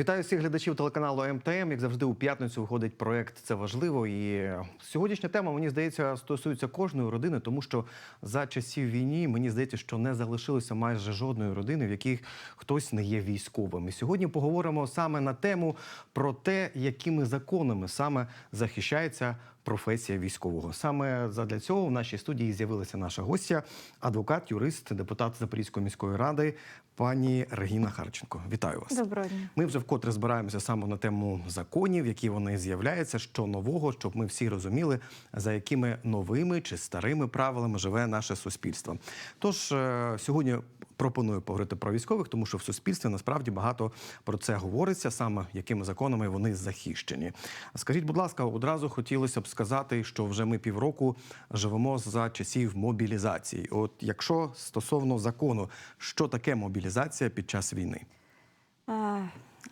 Вітаю всіх глядачів телеканалу МТМ. Як завжди, у п'ятницю виходить проект Це важливо. І сьогоднішня тема, мені здається, стосується кожної родини, тому що за часів війни мені здається, що не залишилося майже жодної родини, в якій хтось не є військовим. І сьогодні поговоримо саме на тему про те, якими законами саме захищається професія військового. Саме задля цього в нашій студії з'явилася наша гостя, адвокат, юрист, депутат Запорізької міської ради, пані Регіна Харченко. Вітаю вас. Доброго дня. Ми вже вкотре збираємося саме на тему законів, які вони з'являються, що нового, щоб ми всі розуміли, за якими новими чи старими правилами живе наше суспільство. Тож е, сьогодні пропоную поговорити про військових, тому що в суспільстві насправді багато про це говориться, саме якими законами вони захищені. Скажіть, будь ласка, одразу хотілося б сказати, що вже ми півроку живемо за часів мобілізації. От якщо стосовно закону, що таке мобілізація під час війни?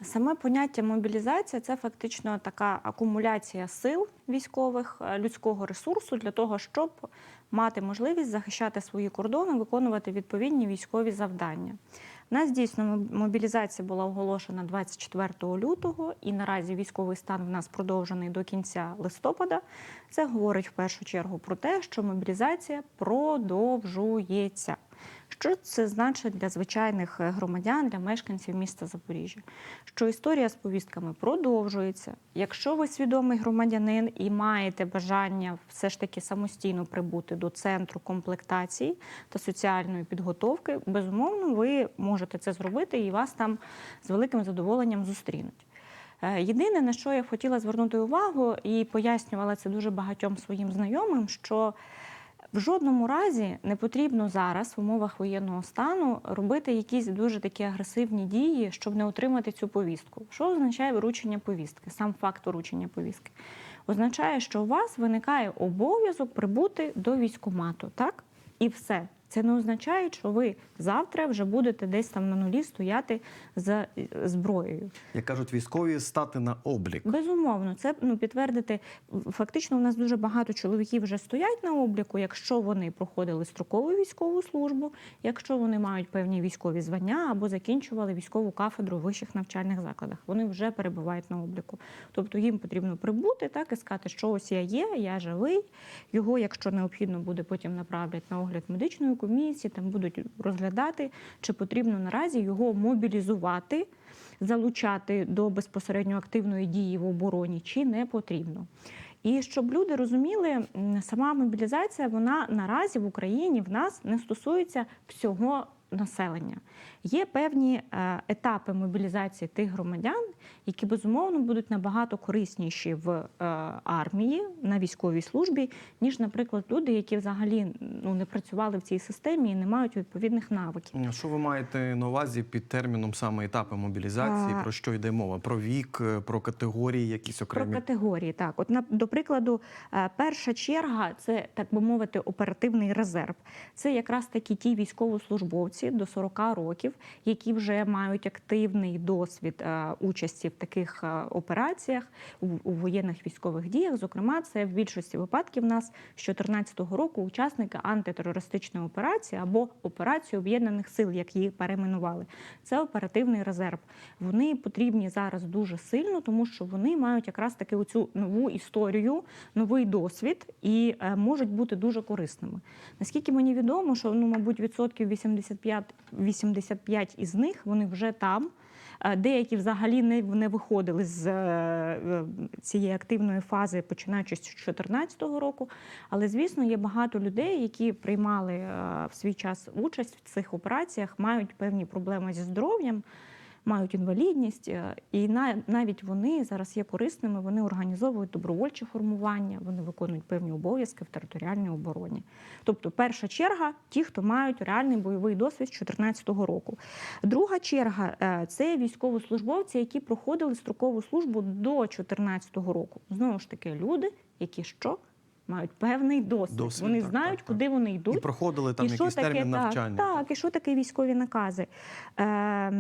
Саме поняття мобілізація це фактично така акумуляція сил військових, е, людського ресурсу для того, щоб мати можливість захищати свої кордони, виконувати відповідні військові завдання. У нас дійсно мобілізація була оголошена 24 лютого, і наразі військовий стан в нас продовжений до кінця листопада. Це говорить в першу чергу про те, що мобілізація продовжується. Що це значить для звичайних е, громадян, для мешканців міста Запоріжжя? Що історія з повістками продовжується. Якщо ви свідомий громадянин і маєте бажання все ж таки самостійно прибути до центру комплектації та соціальної підготовки, безумовно, ви можете це зробити і вас там з великим задоволенням зустрінуть. Е, Єдине, на що я хотіла звернути увагу, і пояснювала це дуже багатьом своїм знайомим, що в жодному разі не потрібно зараз в умовах воєнного стану робити якісь дуже такі агресивні дії, щоб не отримати цю повістку. Що означає вручення повістки? Сам факт вручення повістки означає, що у вас виникає обов'язок прибути до військкомату, так? І все. Це не означає, що ви завтра вже будете десь там на нулі стояти за е, зброєю. Як кажуть військові, стати на облік. Безумовно, це ну підтвердити. Фактично, у нас дуже багато чоловіків вже стоять на обліку, якщо вони проходили строкову військову службу, якщо вони мають певні військові звання або закінчували військову кафедру в вищих навчальних закладах. Вони вже перебувають на обліку. Тобто їм потрібно прибути так і сказати, що ось я є, я живий. Його, якщо необхідно, буде потім направлять на огляд медичної комісії, там будуть розглядати, чи потрібно наразі його мобілізувати залучати до безпосередньо активної дії в обороні чи не потрібно. І щоб люди розуміли, сама мобілізація вона наразі в Україні в нас не стосується всього населення. Є певні е, етапи мобілізації тих громадян, які безумовно будуть набагато корисніші в е, армії на військовій службі, ніж, наприклад, люди, які взагалі ну, не працювали в цій системі і не мають відповідних навиків. Що ви маєте на увазі під терміном саме етапи мобілізації? А. Про що йде мова? Про вік, е, про категорії, якісь Про категорії, так. От на до прикладу, перша черга це так би мовити оперативний резерв. Це якраз такі ті військовослужбовці до 40 років, які вже мають активний досвід е, участі в таких е, операціях у, у воєнних військових діях. Зокрема, це в більшості випадків в нас з 2014 року учасники антитерористичної операції або операції об'єднаних сил, як її перейменували. Це оперативний резерв. Вони потрібні зараз дуже сильно, тому що вони мають якраз таки оцю нову історію, новий досвід і е, можуть бути дуже корисними. Наскільки мені відомо, що ну, мабуть, відсотків 85, 85 із них вони вже там. Е, Деякі взагалі не, не виходили з е, е, цієї активної фази, починаючи з 2014 року. Але звісно, є багато людей, які приймали в свій час участь в цих операціях, мають певні проблеми зі здоров'ям. Мають інвалідність, е, і навіть вони зараз є корисними. Вони організовують добровольчі формування, вони виконують певні обов'язки в територіальній обороні. Тобто, перша черга ті, хто мають реальний бойовий досвід з 2014 року. Друга черга е, це військовослужбовці, які проходили строкову службу до 2014 року. Знову ж таки, люди, які що мають певний досвід. Досвід, вони так, знають, так, так. куди вони йдуть. І проходили там І якийсь таке, термін навчання. Так, і що таке військові накази? Е,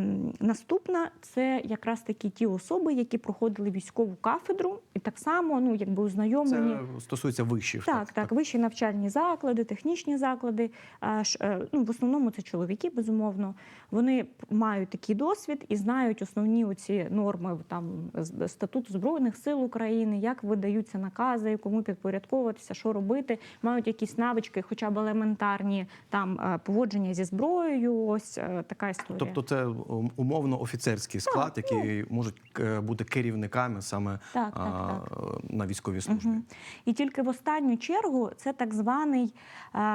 наступна це якраз такі ті особи, які проходили військову кафедру, і так само ну, якби ознайомлені. Це стосується вишів. Так, так, вищі навчальні заклади, технічні заклади. а, ш- е, Ну, в основному це чоловіки, безумовно. Вони мають такий досвід і знають основні оці норми там статуту збройних сил України, як видаються накази, кому підпорядковуватися, що робити. Мають якісь навички, хоча б елементарні там е, поводження зі зброєю. Ось е, така історія. Тобто це умовно офіцерський склад, які можуть е, бути керівниками саме ну. Так, так, а, на військовій службі. Мгм. І тільки в останню чергу це так званий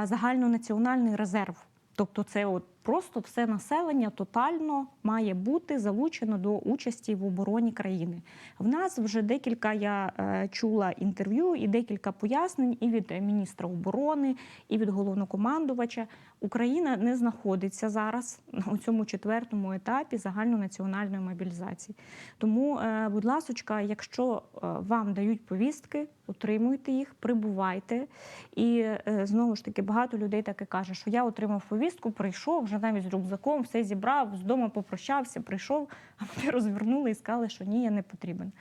загальнонаціональний резерв. Тобто, це от просто все населення тотально має бути залучено до участі в обороні країни. В нас вже декілька я е, чула інтерв'ю і декілька пояснень і від міністра оборони, і від головнокомандувача. Україна не знаходиться зараз у цьому четвертому етапі загальнонаціональної мобілізації. Тому, е, будь ласочка, якщо е, вам дають повістки, отримуйте їх, прибувайте. І е, знову ж таки багато людей так і каже, що я отримав повістку, прийшов вже навіть з рюкзаком, все зібрав, з дому попрощався, прийшов, а мене розвернули і сказали, що ні, я не потрібен.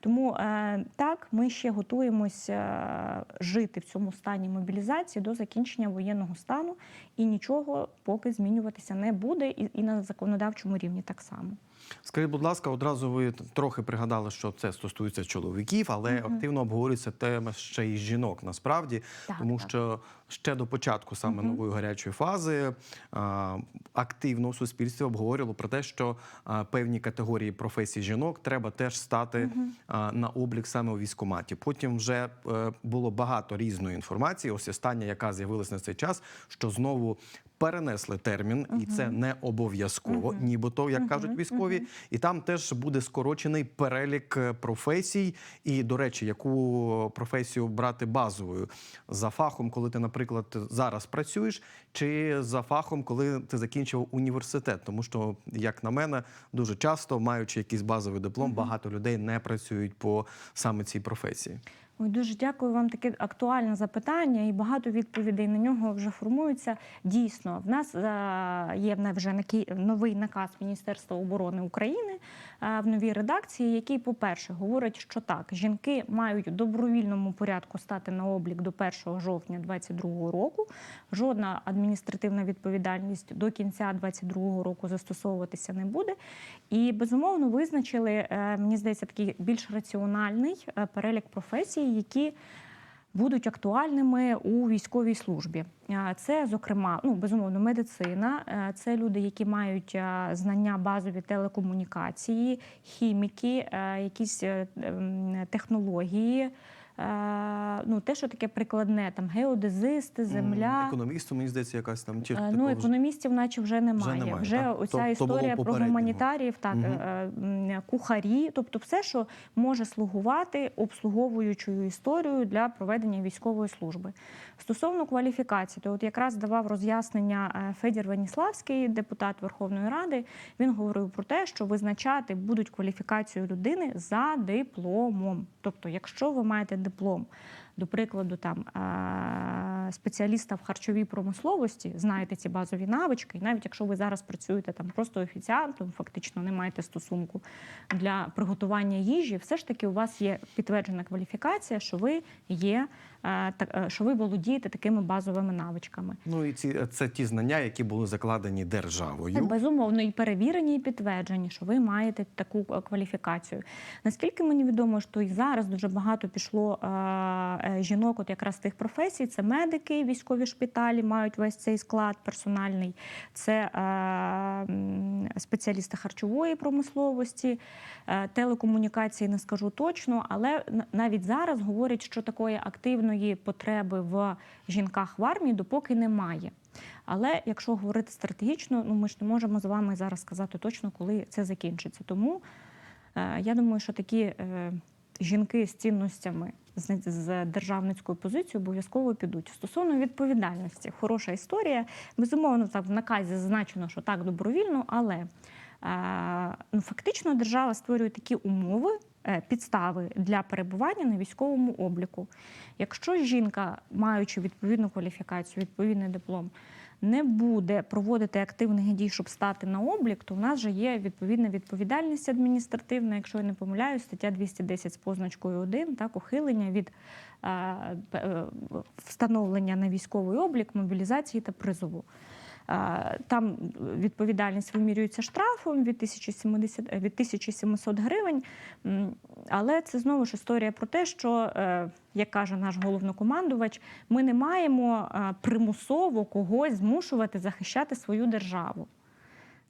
Тому е, так, ми ще готуємося е, жити в цьому стані мобілізації до закінчення воєнного стану, і нічого поки змінюватися не буде, і на законодавчому рівні так само. Скажіть, будь ласка, одразу ви трохи пригадали, що це стосується чоловіків, але активно обговорюється тема ще й жінок насправді, Так, тому так. що ще до початку саме нової гарячої фази а, активно в суспільстві обговорювало про те, що а, певні категорії професій жінок треба теж стати а, на облік саме у військкоматі. Потім вже е, було багато різної інформації. Ось остання, яка з'явилася на цей час, що знову. Перенесли термін, і це не обов'язково, нібито, як кажуть військові. І там теж буде скорочений перелік е, професій. І, до речі, яку професію брати базовою за фахом, коли ти, наприклад, зараз працюєш, чи за фахом, коли ти закінчив університет. Тому що, як на мене, дуже часто, маючи якийсь базовий диплом, багато людей не працюють по саме цій професії. Ой, дуже дякую вам таке актуальне запитання, і багато відповідей на нього вже формуються. Дійсно, в нас е, є вже новий наказ Міністерства оборони України в новій редакції, який, по-перше, говорить, що так, жінки мають в добровільному порядку стати на облік до 1 жовтня 2022 року. Жодна адміністративна відповідальність до кінця 2022 року застосовуватися не буде. І безумовно визначили, е, мені здається, такий більш раціональний е, перелік професій, які будуть актуальними у військовій службі. Це, зокрема, ну безумовно, медицина, це люди, які мають знання базові телекомунікації, хіміки, якісь е, технології. Е, Ну, те, що таке прикладне, там геодезисти, земля. Економісту, мені здається, якась там чи Е, Ну, економістів, наче вже немає. немає, Вже так? оця То- то історія про попереднього. гуманітаріїв, так, е, кухарі, тобто все, що може слугувати обслуговуючою історією для проведення військової служби. Стосовно кваліфікації, то от якраз давав роз'яснення Федір Веніславський, депутат Верховної Ради. Він говорив про те, що визначати будуть кваліфікацію людини за дипломом. Тобто, якщо ви маєте диплом, до прикладу, там спеціаліста в харчовій промисловості, знаєте ці базові навички, і навіть якщо ви зараз працюєте там просто офіціантом, фактично не маєте стосунку для приготування їжі, все ж таки у вас є підтверджена кваліфікація, що ви є що ви володієте такими базовими навичками. Ну і ці це ті знання, які були закладені державою. Так, безумовно, і перевірені, і підтверджені, що ви маєте таку е, кваліфікацію. Наскільки мені відомо, що і зараз дуже багато пішло е, е, жінок, от якраз тих професій, це медики, військові шпиталі мають весь цей склад персональний, це е, спеціалісти харчової промисловості, е, телекомунікації не скажу точно, але навіть зараз говорять, що такої активної потреби в жінках в армії допоки немає. Але якщо говорити стратегічно, ну ми ж не можемо з вами зараз сказати точно, коли це закінчиться. Тому е, я думаю, що такі е, жінки з цінностями з, з державницькою позицією обов'язково підуть. Стосовно відповідальності, хороша історія. Безумовно, так в наказі зазначено, що так добровільно, але е, ну, фактично держава створює такі умови. Е, підстави для перебування на військовому обліку. Якщо жінка, маючи відповідну кваліфікацію, відповідний диплом, не буде проводити активних дій, щоб стати на облік, то в нас вже є відповідна відповідальність адміністративна, якщо я не помиляюсь, стаття 210 з позначкою 1, так, ухилення від е, е, встановлення на військовий облік, мобілізації та призову. Там відповідальність вимірюється штрафом від 1070, е, від 1700 гривень. Але це знову ж історія про те, що, е, як каже наш головнокомандувач, ми не маємо е, примусово когось змушувати захищати свою державу.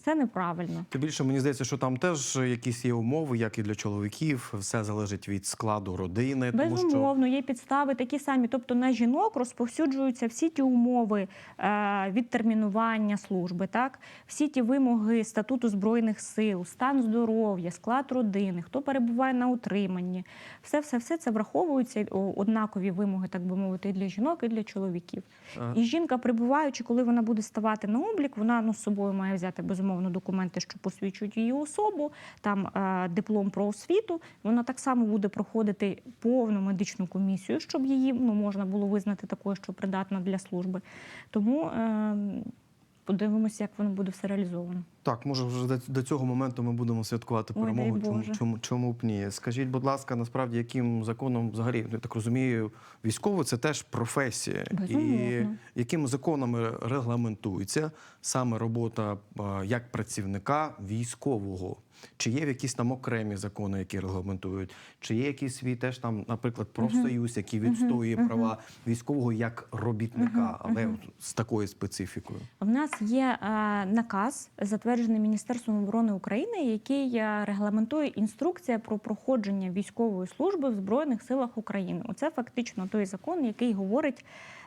Це неправильно. Тим більше мені здається, що там теж якісь є умови, як і для чоловіків. Все залежить від складу родини. Тому що Безумовно, є підстави такі самі. Тобто на жінок розповсюджуються всі ті умови е, відтермінування служби, так всі ті вимоги статуту збройних сил, стан здоров'я, склад родини, хто перебуває на утриманні, все, все, все це враховуються однакові вимоги, так би мовити, і для жінок, і для чоловіків. Е. І жінка, прибуваючи, коли вона буде ставати на облік, вона ну, з собою має взяти безумовно документи, що посвідчують її особу, там е, диплом про освіту. Вона так само буде проходити повну медичну комісію, щоб її ну, можна було визнати такою, що придатна для служби. Тому е, подивимося, як воно буде все реалізовано. Так, може, вже до- цього моменту ми будемо святкувати Ой, перемогу. Чому, чому, чому б ні? Скажіть, будь ласка, насправді, яким законом взагалі я так розумію, військово це теж професія, і якими законами регламентується саме робота е, як працівника військового? Чи є якісь там окремі закони, які регламентують? Чи є якийсь свій теж там, наприклад, профсоюз, який відстоює права військового як робітника, але з такою специфікою? В нас є е, наказ, затверджений Міністерством оборони України, який е, регламентує інструкція про проходження військової служби в Збройних силах України. Оце фактично той закон, який говорить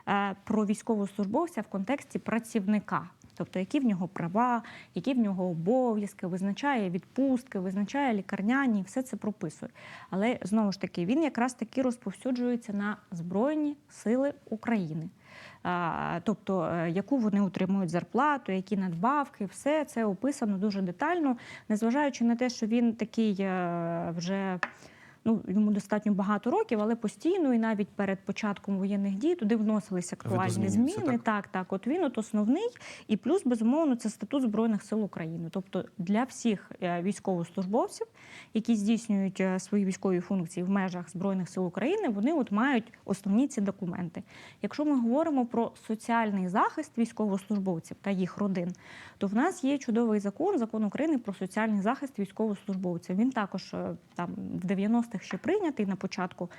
е, про військовослужбовця в контексті працівника. Тобто, які в нього права, які в нього обов'язки, визначає відпустки, визначає лікарняні, все це прописує. Але знову ж таки, він якраз таки розповсюджується на Збройні Сили України. Тобто, е, яку вони отримують зарплату, які надбавки, все це описано дуже детально, незважаючи на те, що він такий е, вже. Ну, йому достатньо багато років, але постійно, і навіть перед початком воєнних дій туди вносилися актуальні зміни. так? Так, так. От він от основний, і плюс, безумовно, це статут Збройних сил України. Тобто для всіх е, військовослужбовців, які здійснюють е, свої військові функції в межах Збройних сил України, вони от мають основні ці документи. Якщо ми говоримо про соціальний захист військовослужбовців та їх родин, то в нас є чудовий закон, закон України про соціальний захист військовослужбовців. Він також е, там в 90-х ще прийнятий на початку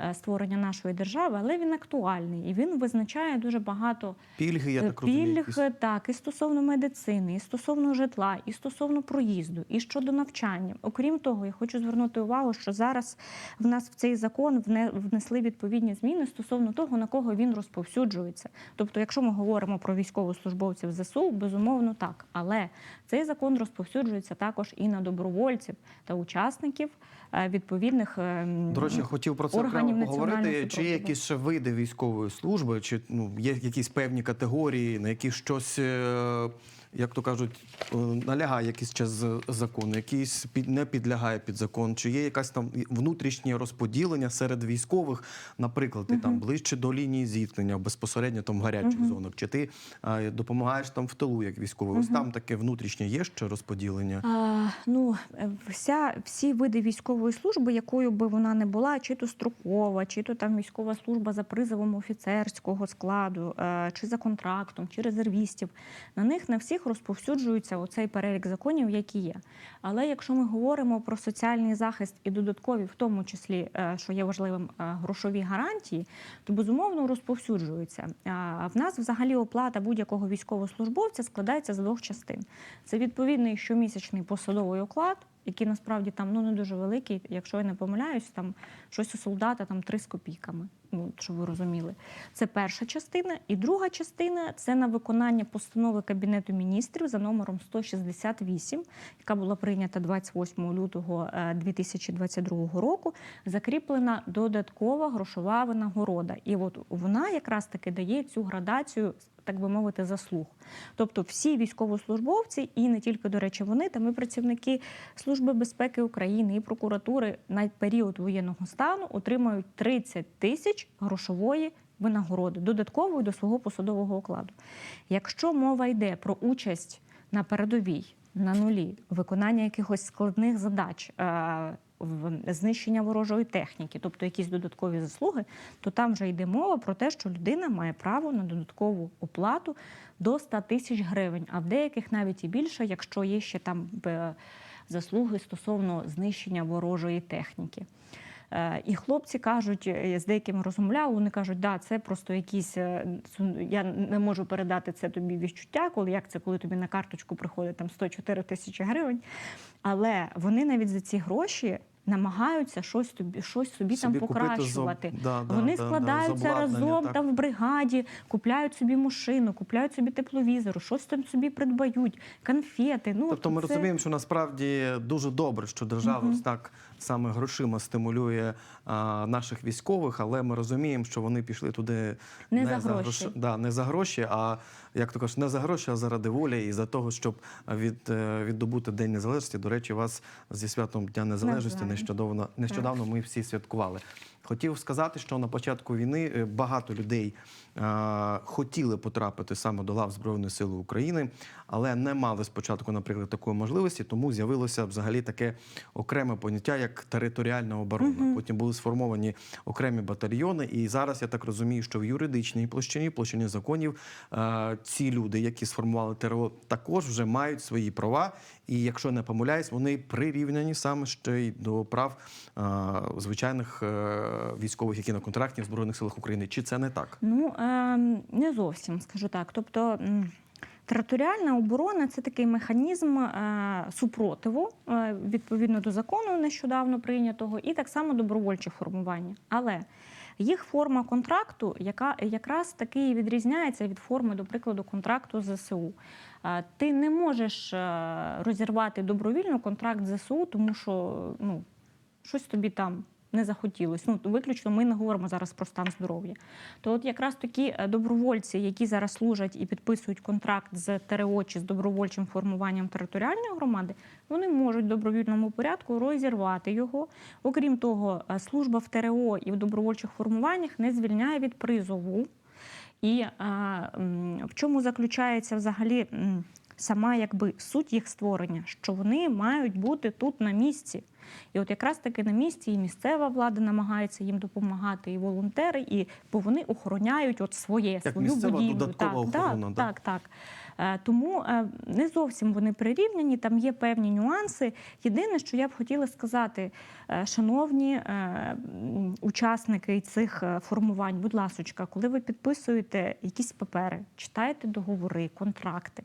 е, створення нашої держави, але він актуальний і він визначає дуже багато Пільги, я Е, так розумію. Так, і стосовно медицини, і стосовно житла, і стосовно проїзду, і щодо навчання. Окрім того, я хочу звернути увагу, що зараз в нас в цей закон вне- внесли відповідні зміни стосовно того, на кого він розповсюджується. Тобто, якщо ми говоримо про військовослужбовців ЗСУ, безумовно так. Але цей закон розповсюджується також і на добровольців та учасників відповідних ем, До речі, хотів про це окремо поговорити. Чи є якісь ще види військової служби, чи ну є якісь певні категорії, на які щось, е, як то кажуть, е, налягає якийсь час закон, якийсь під не підлягає під закон? Чи є якась там внутрішнє розподілення серед військових, наприклад, ти там ближче до лінії зіткнення, безпосередньо там в гарячих зонах, чи ти е, допомагаєш там в тилу як військовий? Ось там таке внутрішнє є ще розподілення. А, ну, е, вся, всі види військової служби, якою би вона не була, чи то строкова, чи то там військова служба за призовом офіцерського складу, е, чи за контрактом, чи резервістів, на них на всіх розповсюджується оцей перелік законів, які є. Але якщо ми говоримо про соціальний захист і додаткові, в тому числі, е, що є важливим, е, грошові гарантії, то безумовно розповсюджуються. А В нас взагалі оплата будь-якого військовослужбовця складається з двох частин. Це відповідний щомісячний посадовий оклад, який насправді там ну не дуже великий. Якщо я не помиляюсь, там щось у солдата там три з копійками. Ну, щоб ви розуміли, це перша частина. І друга частина це на виконання постанови Кабінету міністрів за номером 168, яка була прийнята 28 лютого е, 2022 року. Закріплена додаткова грошова винагорода. І от вона якраз таки дає цю градацію, так би мовити, заслуг. Тобто всі військовослужбовці, і не тільки, до речі, вони, там і працівники Служби безпеки України і прокуратури на період воєнного стану отримають 30 тисяч грошової винагороди додаткової до свого посадового окладу. Якщо мова йде про участь на передовій, на нулі, виконання якихось складних задач. е, в знищення ворожої техніки, тобто якісь додаткові заслуги, то там вже йде мова про те, що людина має право на додаткову оплату до 100 тисяч гривень, а в деяких навіть і більше, якщо є ще там е, заслуги стосовно знищення ворожої техніки. Е, І хлопці кажуть, е, я з деякими розмовляла, вони кажуть, да, це просто якісь е, я не можу передати це тобі відчуття, коли як це, коли тобі на карточку приходить там 104 тисячі гривень. Але вони навіть за ці гроші намагаються щось тобі, щось собі, Собі там покращувати. зоб- да, да, вони да, да, складаються обладнання, разом так. там в бригаді, купляють собі машину, купляють собі тепловізор, щось там собі придбають, конфети. Ну Тобто ми це- розуміємо, що насправді дуже добре, що держава ось так саме грошима стимулює а, наших військових, але ми розуміємо, що вони пішли туди Не за гроші. гроші, да, не за гроші, а як то кажуть, не за гроші, а заради волі і за того, щоб від, е, віддобути День Незалежності. До речі, вас зі святом Дня Незалежності нещодавно, нещодавно ми всі святкували. Хотів сказати, що на початку війни е, багато людей е, хотіли потрапити саме до лав Збройної Сили України, але не мали спочатку, наприклад, такої можливості, тому з'явилося взагалі таке окреме поняття, як територіальна оборона. Потім були сформовані окремі батальйони, і зараз я так розумію, що в юридичній площині, площині законів, е, ці люди, які сформували ТРО, також вже мають свої права. І якщо не помиляюсь, вони прирівняні саме ще й до прав е, звичайних е, військових, які на контракті в Збройних силах України. Чи це не так? Ну ем, не зовсім скажу так. Тобто територіальна оборона це такий механізм е, супротиву е, відповідно до закону нещодавно прийнятого, і так само добровольче формування. Але їх форма контракту, яка якраз таки відрізняється від форми, до прикладу, контракту ЗСУ. Ти не можеш е, розірвати добровільно контракт ЗСУ, тому що ну, щось тобі там не захотілось. Ну, виключно ми не говоримо зараз про стан здоров'я. То от якраз такі е, добровольці, які зараз служать і підписують контракт з ТРО чи з добровольчим формуванням територіальної громади, вони можуть в добровільному порядку розірвати його. Окрім того, е, служба в ТРО і в добровольчих формуваннях не звільняє від призову. І а, в чому заключається взагалі сама якби суть їх створення, що вони мають бути тут на місці. І от якраз таки на місці і місцева влада намагається їм допомагати, і волонтери, і бо вони охороняють от своє Як свою місцева будівлю. додаткова так, охорона, так, так, так. Е, Тому е, не зовсім вони прирівняні, там є певні нюанси. Єдине, що я б хотіла сказати, е, шановні учасники цих формувань, будь ласочка, коли ви підписуєте якісь папери, читаєте договори, контракти,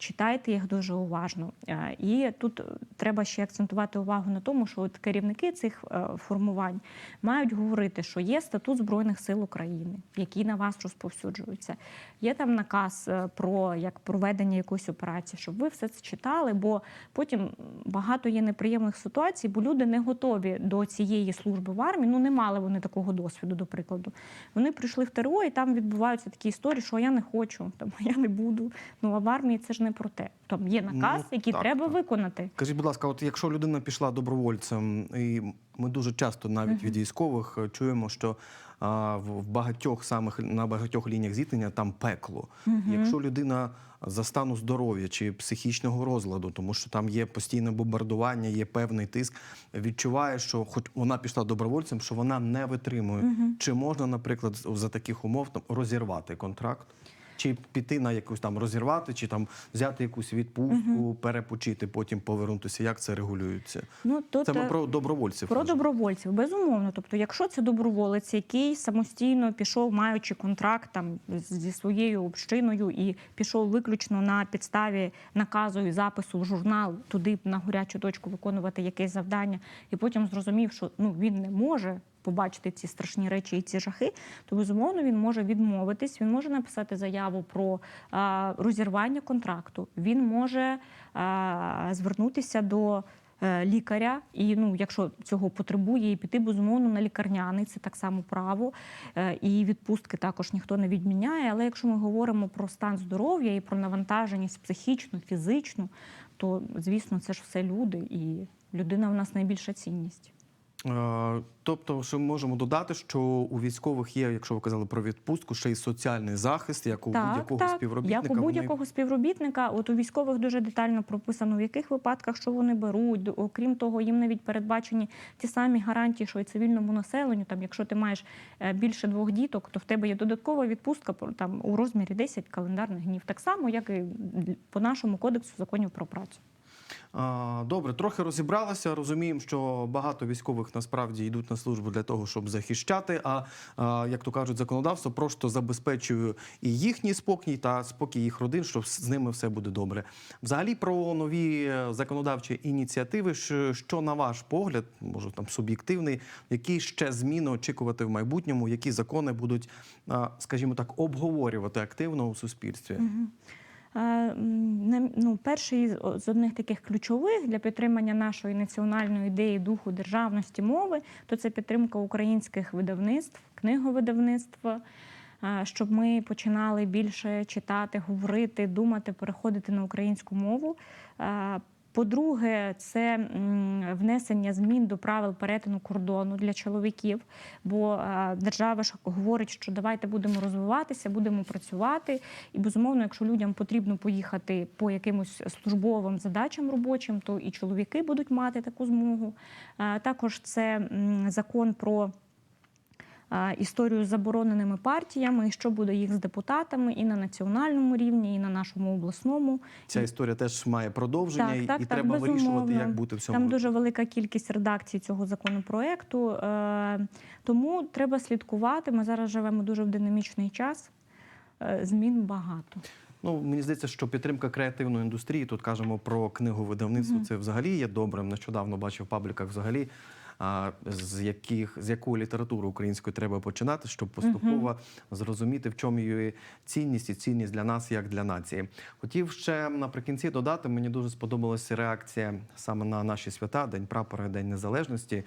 читайте їх дуже уважно. Е, І тут треба ще акцентувати увагу на тому, що от керівники цих е, формувань мають говорити, що є статут Збройних сил України, який на вас розповсюджується. Є там наказ е, про як проведення якоїсь операції, щоб ви все це читали, бо потім багато є неприємних ситуацій, бо люди не готові до цієї служби в армії. Ну не мали вони такого досвіду, до прикладу. Вони прийшли в ТРО, і там відбуваються такі історії, що я не хочу, там я не буду. Ну а в армії це ж не про те. Там є наказ, Ну, який так, треба так. виконати. Скажіть, будь ласка, от якщо людина пішла добровольцем, і ми дуже часто навіть від військових е, чуємо, що а, в багатьох самих на багатьох лініях зіткнення там пекло. Якщо людина за стану здоров'я чи психічного розладу, тому що там є постійне бомбардування, є певний тиск, відчуває, що хоч вона пішла добровольцем, що вона не витримує. Чи можна, наприклад, за таких умов там розірвати контракт? Чи піти на якусь там розірвати, чи там взяти якусь відпустку, перепочити, потім повернутися. Як це регулюється? Ну тут Це ми про добровольців. Про кажемо. добровольців, безумовно. Тобто, якщо це доброволець, який самостійно пішов, маючи контракт там зі своєю общиною, і пішов виключно на підставі наказу і запису в журнал туди на горячу точку виконувати якесь завдання, і потім зрозумів, що ну він не може побачити ці страшні речі і ці жахи, то безумовно він може відмовитись. Він може написати заяву про а, розірвання контракту. Він може а, звернутися до е, лікаря, і ну, якщо цього потребує, і піти безумовно на лікарняний, це так само право. Е, І відпустки також ніхто не відміняє. Але якщо ми говоримо про стан здоров'я і про навантаженість психічну, фізичну, то звісно, це ж все люди, і людина в нас найбільша цінність. Е, Тобто, що ми можемо додати, що у військових є, якщо ви казали про відпустку, ще й соціальний захист, як у будь-якого співробітника. Як у будь-якого співробітника, от у військових дуже детально прописано, в яких випадках що вони беруть. Окрім того, їм навіть передбачені ті самі гарантії, що і цивільному населенню. Там, якщо ти маєш е, більше двох діток, то в тебе є додаткова відпустка там у розмірі 10 календарних днів. Так само, як і по нашому кодексу законів про працю. Добре, трохи розібралися. Розуміємо, що багато військових насправді йдуть на службу для того, щоб захищати. А, як то кажуть, законодавство просто забезпечує і їхній спокій та спокій їх родин, що з ними все буде добре. Взагалі про нові законодавчі ініціативи. Що, на ваш погляд, може там суб'єктивний, які ще зміни очікувати в майбутньому, які закони будуть, скажімо так, обговорювати активно у суспільстві? На- Ну, перший з одних таких ключових для підтримання нашої національної ідеї духу державності мови, то це підтримка українських видавництв, книговидавництва, щоб ми починали більше читати, говорити, думати, переходити на українську мову. По-друге, це внесення змін до правил перетину кордону для чоловіків, бо е, держава говорить, що давайте будемо розвиватися, будемо працювати. І безумовно, якщо людям потрібно поїхати по якимось службовим задачам робочим, то і чоловіки будуть мати таку змогу. Е, Також це закон про. Е, Історію з забороненими партіями, і що буде їх з депутатами і на національному рівні, і на нашому обласному. Ця історія теж має продовження, Так, і- так, і так, треба вирішувати, як бути в цьому. Там дуже велика кількість редакцій цього законопроекту. Е, Тому треба слідкувати. Ми зараз живемо дуже в динамічний час. Е, Змін багато. Ну, мені здається, що підтримка креативної індустрії, тут кажемо про книговидавництво, це взагалі є добрим. Нещодавно бачив в пабліках взагалі. З яких з якої літератури української треба починати, щоб поступово зрозуміти, в чому її цінність і цінність для нас як для нації. Хотів ще наприкінці додати, мені дуже сподобалася реакція саме на наші свята, День прапора, День Незалежності.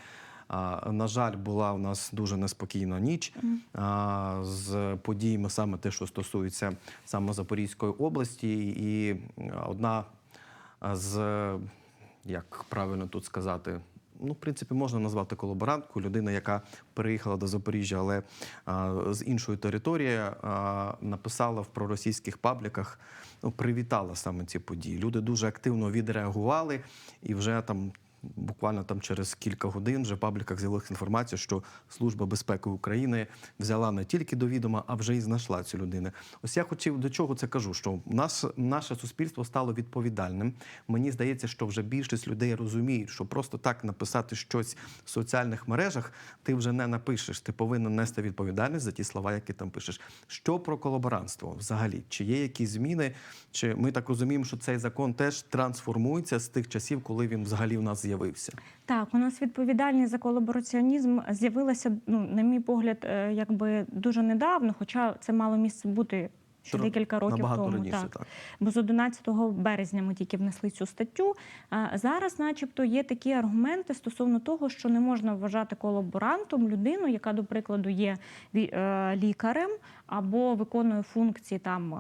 На жаль, була у нас дуже неспокійна ніч з подіями, саме те, що стосується саме Запорізької області, і одна з як правильно тут сказати. Ну, в принципі, можна назвати колаборанткою, людина, яка переїхала до Запоріжжя, але а, з іншої території а, написала в проросійських пабліках, ну, привітала саме ці події. Люди дуже активно відреагували, і вже там буквально там через кілька годин вже в пабліках з'явилася інформація, що Служба безпеки України взяла не тільки до відома, а вже і знайшла цю людину. Ось я хотів до чого це кажу, що наш, наше суспільство стало відповідальним. Мені здається, що вже більшість людей розуміють, що просто так написати щось в соціальних мережах ти вже не напишеш. Ти повинен нести відповідальність за ті слова, які там пишеш. Що про колаборантство взагалі? Чи є якісь зміни? Чи ми так розуміємо, що цей закон теж трансформується з тих часів, коли він взагалі в нас з'явився? Так, у нас відповідальність за колабораціонізм з'явилася, ну, на мій погляд, е, якби дуже недавно, хоча це мало місце бути ще декілька років Набагато тому. раніше, так. так. Бо з 11 березня ми тільки внесли цю статтю. А Зараз, начебто, є такі аргументи стосовно того, що не можна вважати колаборантом людину, яка, до прикладу, є е, лікарем або виконує функції там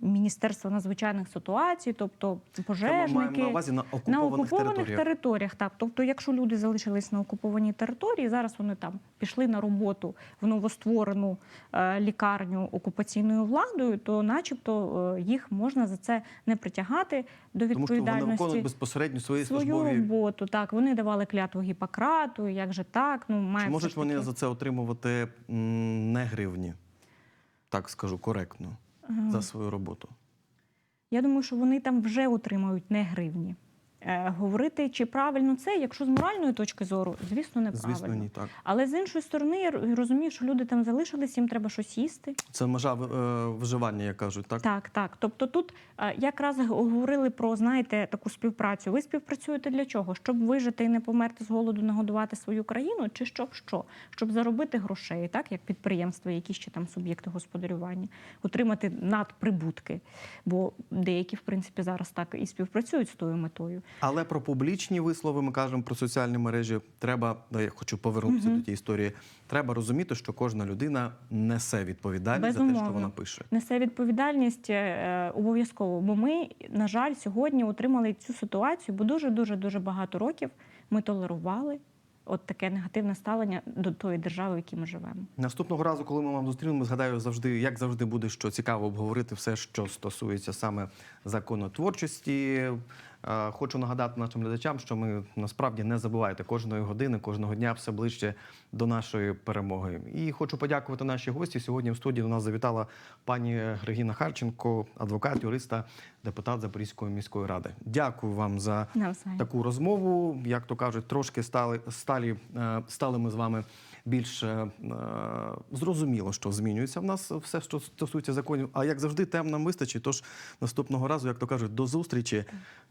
Міністерства надзвичайних ситуацій, тобто Це ми маємо на увазі на На окупованих, окупованих територіях. територіях, так. Тобто, якщо люди залишились на окупованій території, зараз вони там пішли на роботу в новостворену е, лікарню окупаційною владою, то начебто е, їх можна за це не притягати до Тому що вони відповідальності. виконують безпосередньо свої Свою службові. роботу, так вони давали клятву Гіппократу, як же так? Ну має Чи можуть вони таки- за це отримувати не гривні? Так скажу коректно за свою роботу. Я думаю, що вони там вже отримають не гривні. Е, говорити, чи правильно це, якщо з моральної точки зору, звісно, неправильно. Звісно, ні, так. Але з іншої сторони, я розумію, що люди там залишились, їм треба щось їсти. Це межа е, виживання, як кажуть, так? Так, так. Тобто тут е, якраз говорили про знаєте таку співпрацю. Ви співпрацюєте для чого? Щоб вижити і не померти з голоду, нагодувати свою країну, чи щоб що? Щоб заробити грошей, так як підприємства, які ще там суб'єкти господарювання, отримати надприбутки. Бо деякі, в принципі, зараз так і співпрацюють з тою метою. Але про публічні вислови ми кажемо про соціальні мережі. Треба, да, я хочу повернутися Мгм. до тієї історії. Треба розуміти, що кожна людина несе відповідальність за те, що вона пише. Несе відповідальність е, обов'язково. Бо ми, на жаль, сьогодні отримали цю ситуацію, бо дуже дуже дуже багато років ми толерували от таке негативне ставлення до тої держави, в якій ми живемо. Наступного разу, коли ми вам зустрінемо, згадаю завжди, як завжди буде що цікаво обговорити все, що стосується саме законотворчості. Хочу нагадати нашим глядачам, що ми насправді не забувайте кожної години, кожного дня все ближче до нашої перемоги. І хочу подякувати нашій гості. Сьогодні в студії до нас завітала пані Регіна Харченко, адвокат, юриста, депутат Запорізької міської ради. Дякую вам за таку розмову. Як то кажуть, трошки стали сталі е, стали ми з вами більш е, е, зрозуміло, що змінюється в нас все, що стосується законів. А як завжди, тем нам вистачить. Тож наступного разу, як то кажуть, до зустрічі.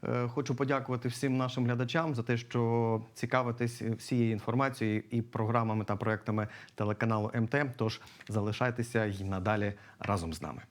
Е, Хочу подякувати всім нашим глядачам за те, що цікавитесь всією інформацією і програмами та проектами телеканалу МТ. Тож залишайтеся і надалі разом з нами.